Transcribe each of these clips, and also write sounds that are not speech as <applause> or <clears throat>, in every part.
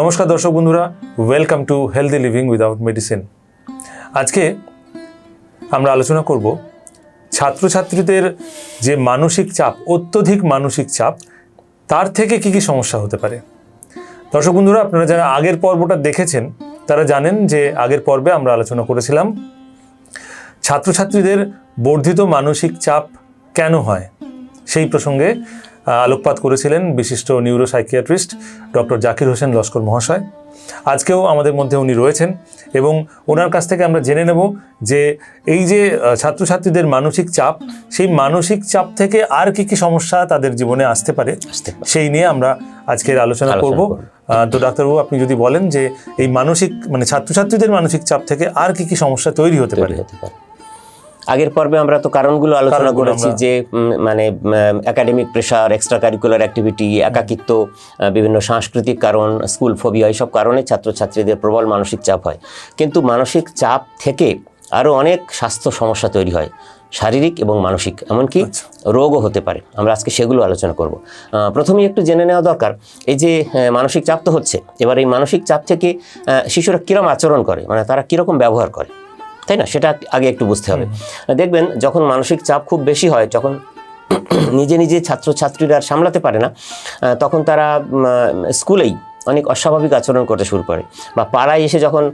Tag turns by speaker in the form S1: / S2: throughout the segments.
S1: নমস্কার দর্শক বন্ধুরা welcome to healthy living without medicine আজকে আমরা আলোচনা করব ছাত্রছাত্রীদের যে মানসিক চাপ, অত্যধিক মানসিক চাপ, তার থেকে কি কি সমস্যা হতে পারে। দর্শক বন্ধুরা, আপনারা যারা আগের পর্বটা দেখেছেন, তারা জানেন যে আগের পর্বে আমরা আলোচনা করেছিলাম ছাত্রছাত্রীদের বর্ধিত মানসিক চাপ কেন হয়, সেই প্রসঙ্গে আলোকপাত করেছিলেন বিশিষ্ট নিউরোসাইকিয়াট্রিস্ট ডক্টর জাকির হোসেন লস্কর মহাশয়। আজকেও আমাদের মধ্যে উনি রয়েছেন এবং ওনার কাছ থেকে আমরা জেনে নেব যে এই যে ছাত্রছাত্রীদের মানসিক চাপ সেই মানসিক চাপ থেকে আর কি কি সমস্যা তাদের জীবনে আসতে পারে সেই নিয়ে আমরা আজকের আলোচনা করব। তো ডাক্তারবাবু আপনি যদি বলেন যে এই মানসিক মানে ছাত্রছাত্রীদের মানসিক চাপ থেকে আর কি কি সমস্যা তৈরি হতে পারে?
S2: তৈরি হতে পারে। আগের পর্বে আমরা তো কারণগুলো আলোচনা করেছি যে মানে academic pressure extra curricular activity একাকিত্ব বিভিন্ন সাংস্কৃতিক কারণ স্কুল ফোবিয়া এইসব কারণে ছাত্রছাত্রীদের প্রবল মানসিক চাপ হয়। কিন্তু মানসিক চাপ থেকে আরও অনেক স্বাস্থ্য সমস্যা তৈরি হয় শারীরিক এবং মানসিক। এমনকি
S1: আচ্ছা।
S2: রোগও হতে পারে। আমরা আজকে সেগুলো আলোচনা করব। প্রথমেই একটু জেনে নেওয়া দরকার এই যে মানসিক চাপ তো হচ্ছে এবার এই মানসিক চাপ থেকে শিশুরা কীরকম আচরণ করে মানে তারা কীরকম ব্যবহার করে? তাই না? সেটা আগে একটু বুঝতে হবে। দেখবেন যখন মানসিক চাপ খুব বেশি হয় যখন <clears throat> নিজে নিজে ছাত্রছাত্রীরা সামলাতে পারে না তখন তারা স্কুলেই অনেক অস্বাভাবিক আচরণ করতে শুরু করে। বা পাড়ায় এসে যখন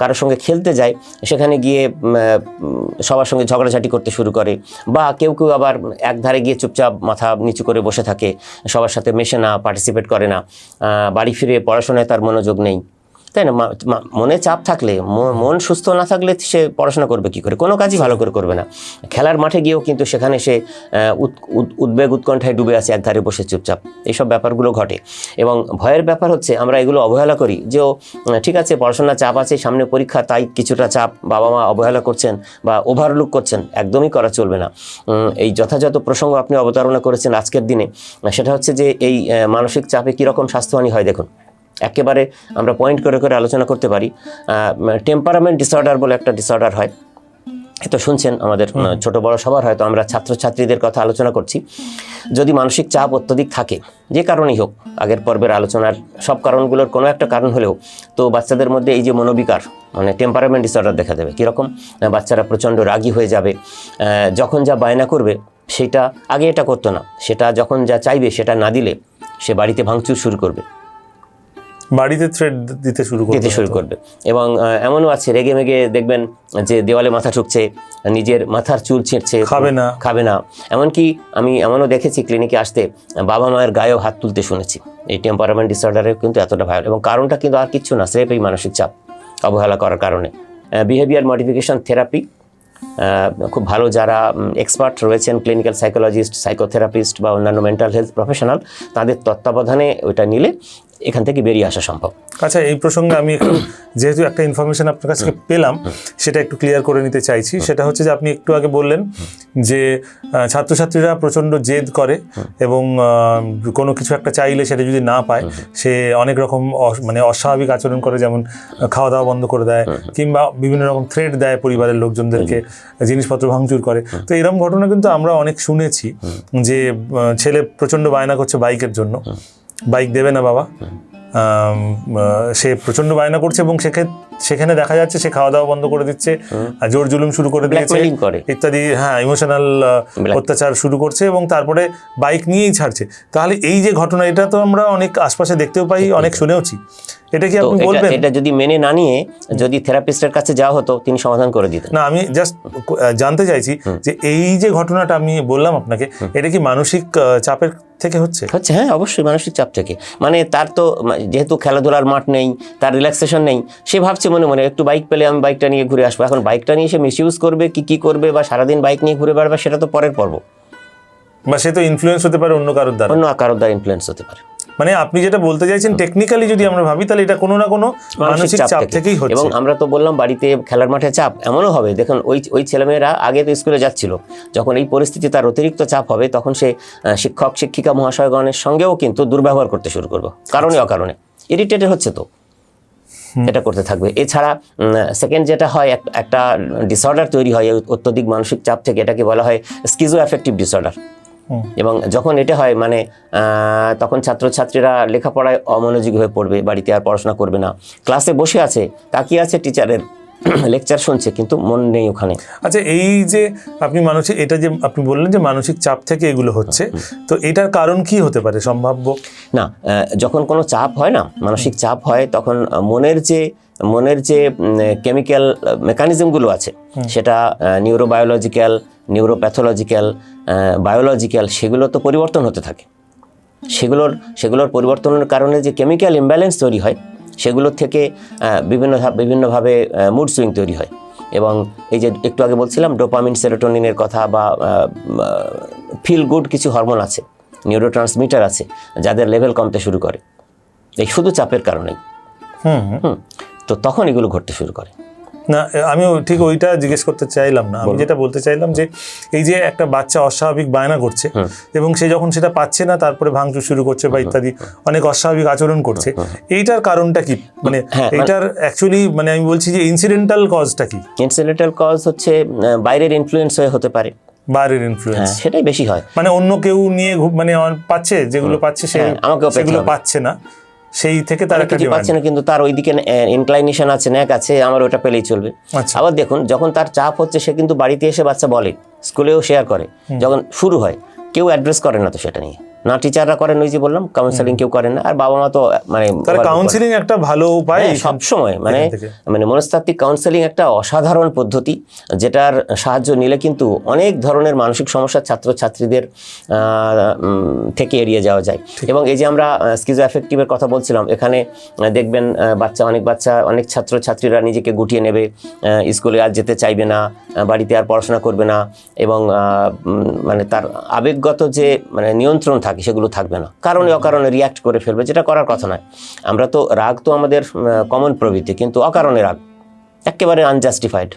S2: কারোর সঙ্গে খেলতে যায় সেখানে গিয়ে সবার সঙ্গে ঝগড়াঝাটি করতে শুরু করে। বা কেউ কেউ আবার এক ধারে গিয়ে চুপচাপ মাথা নিচু করে বসে থাকে সবার সাথে মেশে না পার্টিসিপেট করে না। বাড়ি ফিরে পড়াশোনায় তার মনোযোগ নেই। তাই না? মনে চাপ থাকলে মন সুস্থ না থাকলে সে পড়াশোনা করবে কি করে? কোনো কাজই ভালো করে করবে না। খেলার মাঠে গিয়েও কিন্তু সেখানে সে উদ- উদ- উদ্বেগ উৎকণ্ঠায় ডুবে আছে একধারে বসে চুপচাপ। এইসব ব্যাপারগুলো ঘটে। এবং ভয়ের ব্যাপার হচ্ছে, আমরা এগুলো অবহেলা করি যে ঠিক আছে, পড়াশোনার চাপ আছে, সামনে পরীক্ষা, তাই কিছুটা চাপ বাবা মা অবহেলা করছেন বা ওভারলুক করছেন, একদমই করা চলবে না। এই যথাযথ প্রসঙ্গ আপনি অবতারণা করেছেন আজকের দিনে। সেটা হচ্ছে যে, এই মানসিক চাপে কীরকম স্বাস্থ্যহানি হয় দেখুন। একেবারে আমরা পয়েন্ট করে করে আলোচনা করতে পারি। টেম্পারামেন্ট ডিসঅর্ডার বলে একটা ডিসঅর্ডার হয়। তো শুনছেন আমাদের ছোট বড় সবার হয়তো আমরা ছাত্রছাত্রীদের কথা আলোচনা করছি। যদি মানসিক চাপ অত্যধিক থাকে যে কারণেই হোক আগের পর্বের আলোচনার সব কারণগুলোর কোনো একটা কারণ হলেও তো বাচ্চাদের মধ্যে এই যে মনোবিকার মানে টেম্পারামেন্ট ডিসঅর্ডার দেখা দেবে কীরকম? বাচ্চারা প্রচণ্ড রাগী হয়ে যাবে যখন যা বায়না করবে সেটা আগে এটা করতো না। সেটা যখন যা চাইবে সেটা না দিলে সে বাড়িতে ভাঙচুর শুরু করবে।
S1: বাড়িতে থ্রেড দিতে শুরু করবে
S2: দিতে শুরু করবে। এবং এমনও আছে রেগে মেগে দেখবেন যে দেওয়ালে মাথা ঠুকছে নিজের মাথার চুল ছিঁড়ছে
S1: খাবে না।
S2: খাবে না। এমনকি আমি এমনও দেখেছি ক্লিনিকে আসতে বাবা মায়ের গায়েও হাত তুলতে শুনেছি। এই টেম্পারামেন্ট ডিসঅর্ডারে কিন্তু এতটা ভাইরাল এবং কারণটা কিন্তু আর কিচ্ছু না স্রেফ এই মানসিক চাপ অবহেলা করার কারণে। বিহেভিয়ার মডিফিকেশন থেরাপি খুব ভালো যারা এক্সপার্ট রয়েছেন ক্লিনিক্যাল সাইকোলজিস্ট সাইকোথেরাপিস্ট বা অন্যান্য মেন্টাল হেলথ প্রফেশনাল তাদের তত্ত্বাবধানে ওইটা নিলে এখান থেকে বেরিয়ে আসা সম্ভব।
S1: আচ্ছা এই প্রসঙ্গে আমি একটু, যেহেতু একটা ইনফরমেশন আপনার কাছ পেলাম, সেটা একটু ক্লিয়ার করে নিতে চাইছি। সেটা হচ্ছে যে আপনি একটু আগে বললেন যে ছাত্রছাত্রীরা প্রচণ্ড জেদ করে এবং কোনো কিছু একটা চাইলে সেটা যদি না পায়, সে অনেক রকম মানে অস্বাভাবিক আচরণ করে, যেমন খাওয়া দাওয়া বন্ধ করে দেয় কিংবা বিভিন্ন রকম থ্রেট দেয় পরিবারের লোকজনদেরকে, জিনিসপত্র ভাঙচুর করে। তো এরকম ঘটনা কিন্তু আমরা অনেক শুনেছি যে ছেলে প্রচণ্ড বায়না করছে বাইকের জন্য। বাইক দেবে না বাবা। সে প্রচণ্ড বায়না করছে এবং সেখে- সেখানে দেখা যাচ্ছে সে খাওয়া দাওয়া বন্ধ করে দিচ্ছে আর জোর জুলুম শুরু করে দিয়েছে ইত্যাদি হ্যাঁ ইমোশনাল অত্যাচার শুরু করছে এবং তারপরে বাইক নিয়েই ছাড়ছে। তাহলে এই যে ঘটনা এটা তো আমরা অনেক আশপাশে দেখতেও পাই অনেক শুনেওছি। এটা কি আপনি বলবেন?
S2: এটা যদি মেনে না নিয়ে যদি থেরাপিস্টের কাছে যাওয়া হতো তিনি সমাধান করে দিতেন।
S1: না আমি জাস্ট জানতে চাইছি যে এই যে ঘটনাটা আমি বললাম আপনাকে এটা কি মানসিক চাপের থেকে হচ্ছে?
S2: হচ্ছে হ্যাঁ অবশ্যই মানসিক চাপ থেকে। মানে তার তো যেহেতু খেলাধুলার মাঠ নেই তার রিল্যাক্সেশন নেই সে ভাবছে মনে মনে একটু বাইক পেলে আমি বাইকটা নিয়ে ঘুরে আসব। এখন বাইকটা নিয়ে সে মিসইউজ করবে কি কি করবে বা সারাদিন বাইক নিয়ে ঘুরে বেড়াবে সেটা তো পরের পর্ব।
S1: বা সে তো ইনফ্লুয়েন্স হতে পারে অন্য কারোর দ্বারা।
S2: অন্য কারোর দ্বারা ইনফ্লুয়েন্স হতে পারে।
S1: মানে আপনি যেটা বলতে চাইছেন টেকনিক্যালি যদি আমরা ভাবি তাহলে এটা কোনো না কোনো মানসিক চাপ থেকেই হচ্ছে।
S2: এবং আমরা তো বললাম বাড়িতে খেলার মাঠে চাপ এমনও হবে। দেখুন ওই ওই ছেলেমেয়েরা আগে তো স্কুলে যাচ্ছিল। যখন এই পরিস্থিতি তার অতিরিক্ত চাপ হবে তখন সে শিক্ষক শিক্ষিকা মহাশয়গণের সঙ্গেও কিন্তু দুর্ব্যবহার করতে শুরু করবে। কারণে অকারণে। ইরিটেটেড হচ্ছে তো। এটা করতে থাকবে। এছাড়া সেকেন্ড যেটা হয় একটা ডিসঅর্ডার তৈরি হয় অত্যধিক মানসিক চাপ থেকে এটাকে বলা হয় স্কিজো অ্যাফেক্টিভ ডিসঅর্ডার। এবং যখন এটা হয় মানে তখন ছাত্রছাত্রীরা লেখাপড়ায় অমনোযোগী হয়ে পড়বে বাড়িতে আর পড়াশোনা করবে না। ক্লাসে বসে আছে তাকিয়ে আছে টিচারের? <clears throat> লেকচার শুনছে কিন্তু মন নেই ওখানে।
S1: আচ্ছা এই যে আপনি মানসিক এটা যে আপনি বললেন যে মানসিক চাপ থেকে এগুলো হচ্ছে তো এটার কারণ কি হতে পারে সম্ভাব্য?
S2: না যখন কোনো চাপ হয় না মানসিক চাপ হয় তখন মনের যে মনের যে কেমিক্যাল মেকানিজমগুলো আছে সেটা নিউরোবায়োলজিক্যাল নিউরোপ্যাথোলজিক্যাল বায়োলজিক্যাল সেগুলো তো পরিবর্তন হতে থাকে। সেগুলোর সেগুলোর পরিবর্তনের কারণে যে কেমিক্যাল ইমব্যালেন্স তৈরি হয় সেগুলোর থেকে বিভিন্ন বিভিন্নভাবে মুড সুইং তৈরি হয়। এবং এই যে একটু আগে বলছিলাম ডোপামিন সেরোটোনিনের কথা বা ফিল গুড কিছু হরমোন আছে নিউরো ট্রান্সমিটার আছে যাদের লেভেল কমতে শুরু করে। এই শুধু চাপের কারণেই।
S1: হুম।
S2: তো তখন এগুলো ঘটতে শুরু করে।
S1: না আমিও ঠিক ওইটা জিজ্ঞেস করতে চাইলাম না। আমি যেটা বলতে চাইলাম যে এই যে একটা বাচ্চা অস্বাভাবিক বায়না করছে এবং সে যখন সেটা পাচ্ছে না তারপরে ভাঙচুর শুরু করছে বা ইত্যাদি অনেক অস্বাভাবিক আচরণ করছে এইটার কারণটা কি? মানে
S2: হ্যাঁ, মানে-
S1: এইটার অ্যাকচুয়ালি মানে আমি বলছি যে ইনসিডেন্টাল কজটা কি?
S2: ইনসিডেন্টাল কজ হচ্ছে বাইরের ইনফ্লুয়েন্স হয়ে হতে পারে।
S1: বাইরের ইনফ্লুয়েন্স
S2: হ্যাঁ সেটাই বেশি হয়।
S1: মানে অন্য কেউ নিয়ে মানে পাচ্ছে যেগুলো পাচ্ছে সে
S2: হ্যাঁ,
S1: সেগুলো পাচ্ছে না। সেই থেকে তারা একটা
S2: কিছু পাচ্ছে না কিন্তু তার ওইদিকে ইনক্লাইনেশন আছে ন্যাক আছে আমার ওটা পেলেই চলবে।
S1: আচ্ছা।
S2: আবার দেখুন যখন তার চাপ হচ্ছে সে কিন্তু বাড়িতে এসে বাচ্চা বলে স্কুলেও শেয়ার করে যখন শুরু হয় কেউ অ্যাড্রেস করে না তো সেটা নিয়ে। না টিচাররা করেন ওই যে বললাম কাউন্সেলিং কেউ করেন না আর বাবা মা তো মানে।
S1: কাউন্সিলিং একটা ভালো উপায়
S2: হ্যাঁ, সবসময় মানে মানে মনস্তাত্ত্বিক কাউন্সেলিং একটা অসাধারণ পদ্ধতি যেটার সাহায্য নিলে কিন্তু অনেক ধরনের মানসিক সমস্যার ছাত্রছাত্রীদের থেকে এড়িয়ে যাওয়া যায়। এবং এই যে আমরা স্কিজো অ্যাফেক্টিভের কথা বলছিলাম এখানে দেখবেন বাচ্চা অনেক বাচ্চা অনেক ছাত্রছাত্রীরা নিজেকে গুটিয়ে নেবে স্কুলে আর যেতে চাইবে না বাড়িতে আর পড়াশোনা করবে না এবং মানে তার আবেগগত যে মানে নিয়ন্ত্রণ থাকে সেগুলো থাকবে না। কারণে অকারণে রিয়াক্ট করে ফেলবে যেটা করার কথা নয়। আমরা তো রাগ তো আমাদের কমন প্রবৃত্তি কিন্তু অকারণে রাগ। একেবারে আনজাস্টিফাইড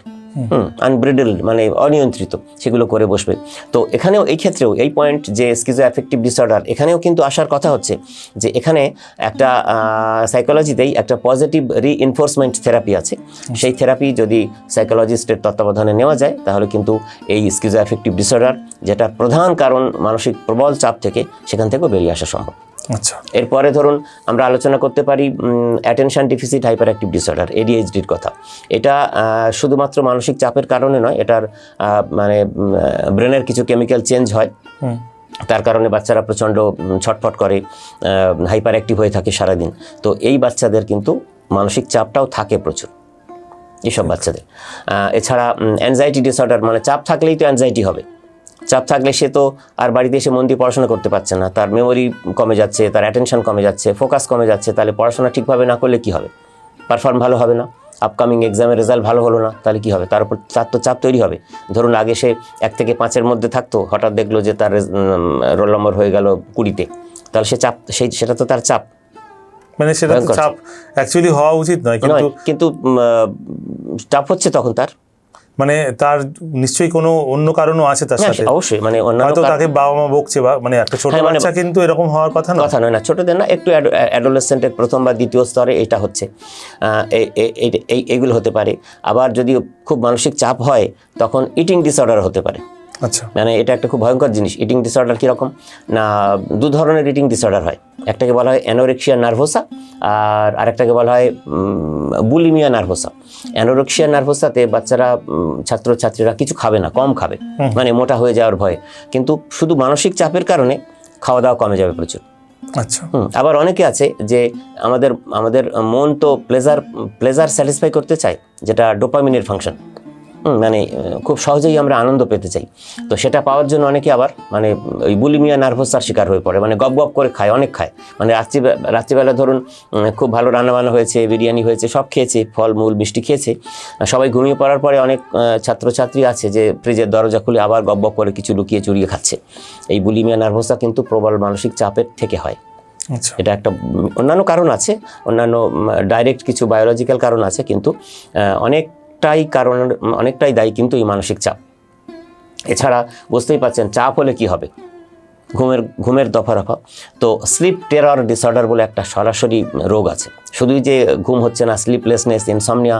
S2: আনব্রিডেল মানে অনিয়ন্ত্রিত, সেগুলো করে বসবে। তো এখানেও এই ক্ষেত্রেও এই পয়েন্ট যে স্কিজো অ্যাফেক্টিভ ডিসঅর্ডার এখানেও কিন্তু আসার কথা হচ্ছে যে এখানে একটা সাইকোলজিতেই একটা পজিটিভ রিইনফোর্সমেন্ট থেরাপি আছে। সেই থেরাপি যদি সাইকোলজিস্টের তত্ত্বাবধানে নেওয়া যায়, তাহলে কিন্তু এই স্কিজো অ্যাফেক্টিভ ডিসঅর্ডার যেটা প্রধান কারণ মানসিক প্রবল চাপ থেকে সেখান থেকেও বেরিয়ে আসা সম্ভব।
S1: আচ্ছা।
S2: এরপরে ধরুন আমরা আলোচনা করতে পারি attention deficit hyper active disorder এডিএইচডির কথা। এটা শুধুমাত্র মানসিক চাপের কারণে নয় এটার মানে ব্রেনের কিছু কেমিক্যাল চেঞ্জ হয়। তার কারণে বাচ্চারা প্রচণ্ড ছটফট করে হাইপার অ্যাক্টিভ হয়ে থাকে সারাদিন। তো এই বাচ্চাদের কিন্তু মানসিক চাপটাও থাকে প্রচুর এইসব বাচ্চাদের। এছাড়া অ্যাংজাইটি ডিসঅর্ডার মানে চাপ থাকলেই তো অ্যাংজাইটি হবে। চাপ থাকলে সে তো আর বাড়িতে এসে মন দিয়ে পড়াশোনা করতে পারছে না। তার মেমোরি কমে যাচ্ছে তার অ্যাটেনশন কমে যাচ্ছে ফোকাস কমে যাচ্ছে তাহলে পড়াশোনা ঠিকভাবে না করলে কি হবে? পারফর্ম ভালো হবে না আপকামিং এক্সামের রেজাল্ট ভালো হলো না তাহলে কি হবে? তার উপর তার তো চাপ তৈরি হবে। ধরুন আগে সে এক থেকে পাঁচের মধ্যে থাকতো হঠাৎ দেখল যে তার রোল নম্বর হয়ে গেল কুড়িতে। তাহলে সে চাপ সেই সেটা তো তার চাপ।
S1: মানে সেটা চাপ অ্যাকচুয়ালি হওয়া উচিত নয় কিন্তু
S2: কিন্তু চাপ হচ্ছে তখন তার।
S1: মানে তার নিশ্চয়ই কোনো অন্য কারণও আছে তার সাথে।
S2: অবশ্যই মানে
S1: হয়তো তাকে বাবা মা বকছে বা মানে একটা ছোট
S2: হ্যাঁ, মানে-
S1: বাচ্চা কিন্তু এরকম হওয়ার কথা না
S2: কথা নয় না ছোটদের না একটু অ্যাডোলেসেন্টের প্রথম বা দ্বিতীয় স্তরে এটা হচ্ছে। এইগুলো হতে পারে। আবার যদি খুব মানসিক চাপ হয় তখন ইটিং ডিসঅর্ডার হতে পারে।
S1: আচ্ছা।
S2: মানে এটা একটা খুব ভয়ঙ্কর জিনিস। ইটিং ডিসঅর্ডার কীরকম? না দু ধরনের ইটিং ডিসঅর্ডার হয়। একটাকে বলা হয় অ্যানোরেক্সিয়া নার্ভোসা আর আরেকটাকে বলা হয় বুলিমিয়া নার্ভোসা অ্যানোরেক্সিয়া নার্ভোসাতে বাচ্চারা ছাত্রছাত্রীরা কিছু খাবে না কম খাবে। মানে মোটা হয়ে যাওয়ার ভয়ে। কিন্তু শুধু মানসিক চাপের কারণে খাওয়া দাওয়া কমে যাবে প্রচুর।
S1: আচ্ছা।
S2: হুম, আবার অনেকে আছে যে আমাদের আমাদের মন তো প্লেজার প্লেজার স্যাটিসফাই করতে চায় যেটা ডোপামিনের ফাংশন মানে খুব সহজেই আমরা আনন্দ পেতে চাই। তো সেটা পাওয়ার জন্য অনেকে আবার মানে ওই বুলিমিয়া নার্ভোসার শিকার হয়ে পড়ে। মানে গপ গপ করে খায় অনেক খায়। মানে রাত্রি রাত্রিবেলা ধরুন খুব ভালো রান্নাবান্না হয়েছে বিরিয়ানি হয়েছে সব খেয়েছে ফল মূল মিষ্টি খেয়েছে। সবাই ঘুমিয়ে পড়ার পরে অনেক ছাত্রছাত্রী আছে যে ফ্রিজের দরজা খুলে আবার গপ গপ করে কিছু লুকিয়ে চুরিয়ে খাচ্ছে। এই বুলিমিয়া নার্ভোসা কিন্তু প্রবল মানসিক চাপের থেকে হয়।
S1: আচ্ছা।
S2: এটা একটা অন্যান্য কারণ আছে অন্যান্য ডাইরেক্ট কিছু বায়োলজিক্যাল কারণ আছে কিন্তু আহ, অনেকটাই কারণ, অনেকটাই দায়ী কিন্তু এই মানসিক চাপ। এছাড়া বুঝতেই পারছেন, চাপ হলে কি হবে? ঘুমের ঘুমের দফা রফা তো স্লিপ টেরার ডিসঅর্ডার বলে একটা সরাসরি রোগ আছে। শুধুই যে ঘুম হচ্ছে না স্লিপলেসনেস ইনসমনিয়া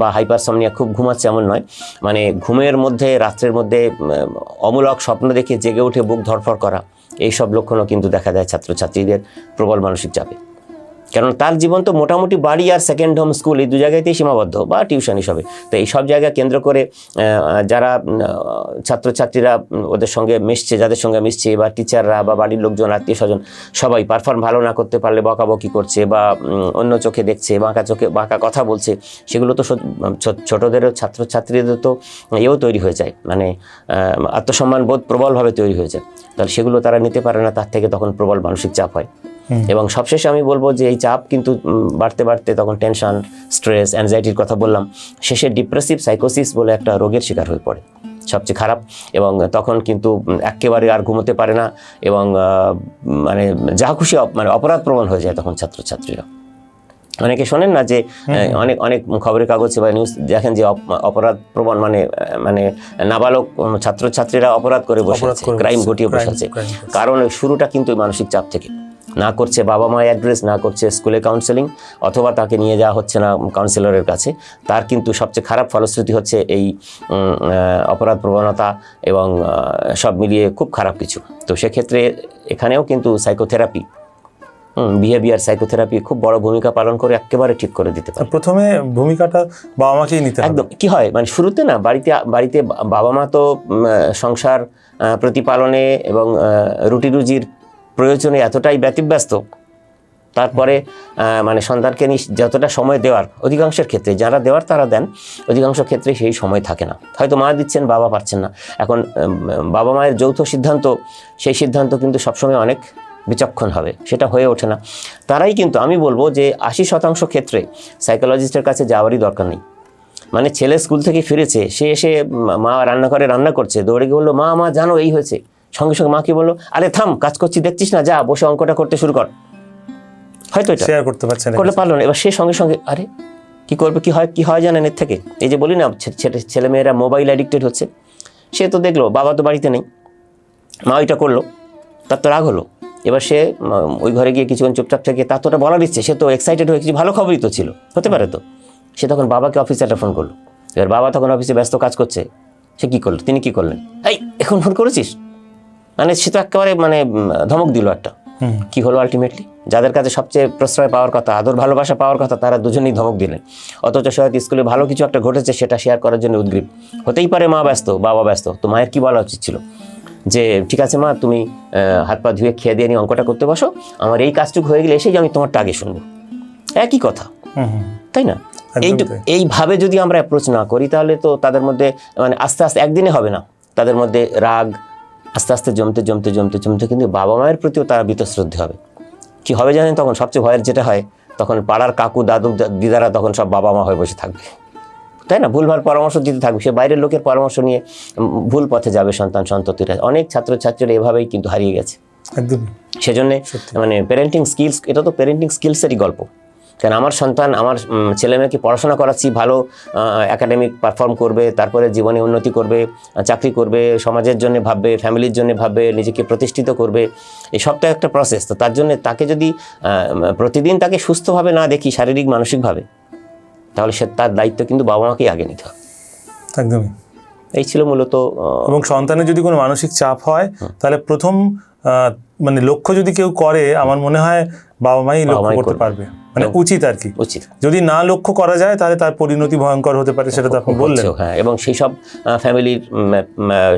S2: বা হাইপারসমনিয়া খুব ঘুমাচ্ছে এমন নয়। মানে ঘুমের মধ্যে, রাত্রের মধ্যে অমূলক স্বপ্ন দেখে জেগে উঠে বুক ধরফর করা এই সব লক্ষণও কিন্তু দেখা যায় ছাত্রছাত্রীদের প্রবল মানসিক চাপে। কারণ তার জীবন তো মোটামুটি বাড়ি আর সেকেন্ড হোম স্কুল এই দু জায়গাতেই সীমাবদ্ধ বা টিউশন হিসাবে। তো এই সব জায়গা কেন্দ্র করে যারা ছাত্রছাত্রীরা ওদের সঙ্গে মিশছে, যাদের সঙ্গে মিশছে, বা টিচাররা বা বাড়ির লোকজন আত্মীয় স্বজন সবাই পারফর্ম ভালো না করতে পারলে বকাবকি করছে, বা অন্য চোখে দেখছে, বাঁকা চোখে, বাঁকা কথা বলছে, সেগুলো তো ছোটদেরও, ছাত্রছাত্রীদের তো এও তৈরি হয়ে যায়। মানে আত্মসম্মান বোধ প্রবলভাবে তৈরি হয়ে যায়। তাহলে সেগুলো তারা নিতে পারে না, তার থেকে তখন প্রবল মানসিক চাপ হয়। এবং সবশেষে আমি বলব যে এই চাপ কিন্তু বাড়তে বাড়তে তখন টেনশন স্ট্রেস অ্যাংজাইটির কথা বললাম শেষে ডিপ্রেসিভ সাইকোসিস বলে একটা রোগের শিকার হয়ে পড়ে। সবচেয়ে খারাপ এবং তখন কিন্তু একেবারে আর ঘুমোতে পারে না এবং মানে যা খুশি মানে অপরাধ প্রবণ হয়ে যায় তখন ছাত্রছাত্রীরা। অনেকে শোনেন না যে অনেক অনেক খবরের কাগজে বা নিউজ দেখেন যে অপরাধ প্রবণ মানে মানে নাবালক ছাত্রছাত্রীরা অপরাধ করে বসে আছে ক্রাইম ঘটিয়ে বসে আছে কারণ শুরুটা কিন্তু মানসিক চাপ থেকে। না করছে বাবা মা অ্যাড্রেস না করছে স্কুলে কাউন্সেলিং অথবা তাকে নিয়ে যাওয়া হচ্ছে না কাউন্সিলরের কাছে। তার কিন্তু সবচেয়ে খারাপ ফলশ্রুতি হচ্ছে এই অপরাধ প্রবণতা এবং সব মিলিয়ে খুব খারাপ কিছু। তো সেক্ষেত্রে এখানেও কিন্তু সাইকোথেরাপি বিহেভিয়ার সাইকোথেরাপি খুব বড় ভূমিকা পালন করে একেবারে ঠিক করে দিতে পারে।
S1: প্রথমে ভূমিকাটা বাবা মাকেই নিতে হবে।
S2: একদম কি হয়? মানে শুরুতে না বাড়িতে বাড়িতে বাবা মা তো সংসার প্রতিপালনে এবং রুটি রুজির প্রয়োজনে এতটাই ব্যতিব্যস্ত। তারপরে মানে সন্তানকে যতটা সময় দেওয়ার, অধিকাংশের ক্ষেত্রে যারা দেওয়ার তারা দেন, অধিকাংশ ক্ষেত্রে সেই সময় থাকে না। হয়তো মা দিচ্ছেন, বাবা পারছেন না। এখন বাবা মায়ের যৌথ সিদ্ধান্ত, সেই সিদ্ধান্ত কিন্তু সবসময় অনেক বিচক্ষণ হবে, সেটা হয়ে ওঠে না। তারাই কিন্তু, আমি বলব যে আশি শতাংশ ক্ষেত্রে সাইকোলজিস্টের কাছে যাওয়ারই দরকার নেই। মানে ছেলে স্কুল থেকে ফিরেছে, সে এসে মা রান্নাঘরে রান্না করছে, দৌড়ে গিয়ে বলল, মা মা, জানো, এই হয়েছে। সঙ্গে সঙ্গে মা মাকে বলল আরে থাম কাজ করছি দেখছিস না যা বসে অঙ্কটা করতে শুরু কর। হয়তো এটা।
S1: শেয়ার করতে পারছেন না
S2: করলে পারল না। এবার সে সঙ্গে সঙ্গে আরে কি করবে কি হয় কি হয় জানেন এর থেকে? এই যে বলি না ছেলে মেয়েরা মোবাইল অ্যাডিক্টেড হচ্ছে। সে তো দেখল বাবা তো বাড়িতে নেই। মা ওইটা করল তার তো রাগ হলো। এবার সে ওই ঘরে গিয়ে কিছুক্ষণ চুপচাপ থেকে তার তো ওটা বলার ইচ্ছে সে তো এক্সাইটেড হয়ে কিছু ভালো খবরই তো ছিল হতে পারে তো। সে তখন বাবাকে অফিসে একটা ফোন করল। এবার বাবা তখন অফিসে ব্যস্ত কাজ করছে। সে কী করল? তিনি কী করলেন? এই এখন ফোন করেছিস? মানে সে তো একেবারে মানে ধমক দিল একটা। কি হলো আলটিমেটলি যাদের কাছে সবচেয়ে প্রশ্রয় পাওয়ার কথা আদর ভালোবাসা পাওয়ার কথা তারা দুজনেই ধমক দিলেন। অথচ সে হয়তো স্কুলে ভালো কিছু একটা ঘটেছে সেটা শেয়ার করার জন্য উদ্গ্রীব। হতেই পারে মা ব্যস্ত বাবা ব্যস্ত তো মায়ের কি বলা উচিত ছিল? যে ঠিক আছে মা তুমি হাত পা ধুয়ে খেয়ে দিয়ে নিয়ে অঙ্কটা করতে বসো। আমার এই কাজটুকু হয়ে গেলে এসেই আমি তোমারটা আগে শুনব। একই কথা। তাই না? এইটুকু এইভাবে যদি আমরা অ্যাপ্রোচ না করি তাহলে তো তাদের মধ্যে মানে আস্তে আস্তে একদিনে হবে না। তাদের মধ্যে রাগ আস্তে আস্তে জমতে জমতে জমতে জমতে কিন্তু বাবা মায়ের প্রতিও তারা বীতশ্রদ্ধে হবে। কি হবে জানেন? তখন সবচেয়ে ভয়ের যেটা হয় তখন পাড়ার কাকু দাদু দিদারা তখন সব বাবা মা হয়ে বসে থাকবে। তাই না? ভুলভাল পরামর্শ দিতে থাকবে। সে বাইরের লোকের পরামর্শ নিয়ে ভুল পথে যাবে সন্তান সন্ততিরা। অনেক ছাত্রছাত্রীরা এভাবেই কিন্তু হারিয়ে গেছে।
S1: একদম
S2: সেজন্য মানে প্যারেন্টিং স্কিলস এটা তো প্যারেন্টিং স্কিলসেরই গল্প। কারণ আমার সন্তান আমার ছেলে মেয়েকে পড়াশোনা করাচ্ছি ভালো একাডেমিক পারফর্ম করবে তারপরে জীবনে উন্নতি করবে চাকরি করবে সমাজের জন্য ভাববে ফ্যামিলির জন্য ভাববে নিজেকে প্রতিষ্ঠিত করবে এই সবটা একটা প্রসেস তো তার জন্য তাকে যদি প্রতিদিন তাকে সুস্থভাবে না দেখি শারীরিক মানসিকভাবে তাহলে সে তার দায়িত্ব কিন্তু বাবা মাকেই আগে নিতে হবে।
S1: একদমই।
S2: এই ছিল মূলত
S1: এবং সন্তানের যদি কোনো মানসিক চাপ হয় তাহলে প্রথম মানে লক্ষ্য যদি কেউ করে আমার মনে হয় বাবা মাই লক্ষ্য করতে পারবে। মানে উচিত আর কি।
S2: উচিত।
S1: যদি না লক্ষ্য করা যায় তাহলে তার পরিণতি ভয়ঙ্কর হতে পারে সেটা তো আপনি বললেন।
S2: হ্যাঁ এবং সেই সব ফ্যামিলির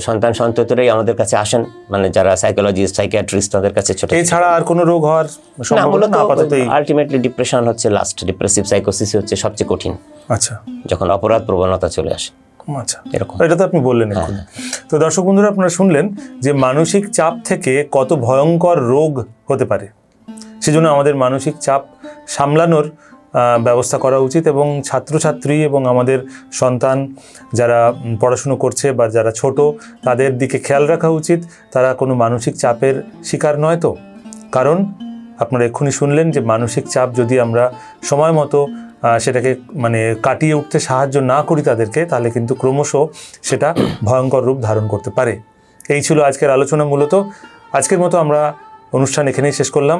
S2: সন্তান সন্ততিরাই আমাদের কাছে আসেন। মানে যারা সাইকোলজিস্ট সাইকিয়াট্রিস্ট তাদের কাছে ছোট
S1: এছাড়া আর কোনো রোগ হওয়ার সম্ভাবনা আপাতত
S2: আলটিমেটলি ডিপ্রেশন হচ্ছে লাস্ট ডিপ্রেসিভ সাইকোসিস হচ্ছে সবচেয়ে কঠিন।
S1: আচ্ছা।
S2: যখন অপরাধ প্রবণতা চলে আসে।
S1: আচ্ছা।
S2: এরকম।
S1: এটা তো আপনি বললেন এখন তো দর্শক বন্ধুরা আপনারা শুনলেন যে মানসিক চাপ থেকে কত ভয়ঙ্কর রোগ হতে পারে। সেজন্য আমাদের মানসিক চাপ সামলানোর ব্যবস্থা করা উচিত এবং ছাত্রছাত্রী এবং আমাদের সন্তান যারা পড়াশুনো করছে বা যারা ছোট তাদের দিকে খেয়াল রাখা উচিত। তারা কোনো মানসিক চাপের শিকার নয় তো। কারণ আপনারা এক্ষুনি শুনলেন যে মানসিক চাপ যদি আমরা সময় মতো সেটাকে মানে কাটিয়ে উঠতে সাহায্য না করি তাদেরকে, তাহলে কিন্তু ক্রমশ সেটা ভয়ঙ্কর রূপ ধারণ করতে পারে। এই ছিল আজকের আলোচনা মূলত। আজকের মতো আমরা অনুষ্ঠান এখানেই শেষ করলাম।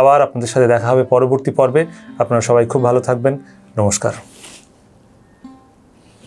S1: আবার আপনাদের সাথে দেখা হবে পরবর্তী পর্বে। আপনারা সবাই খুব ভালো থাকবেন। নমস্কার।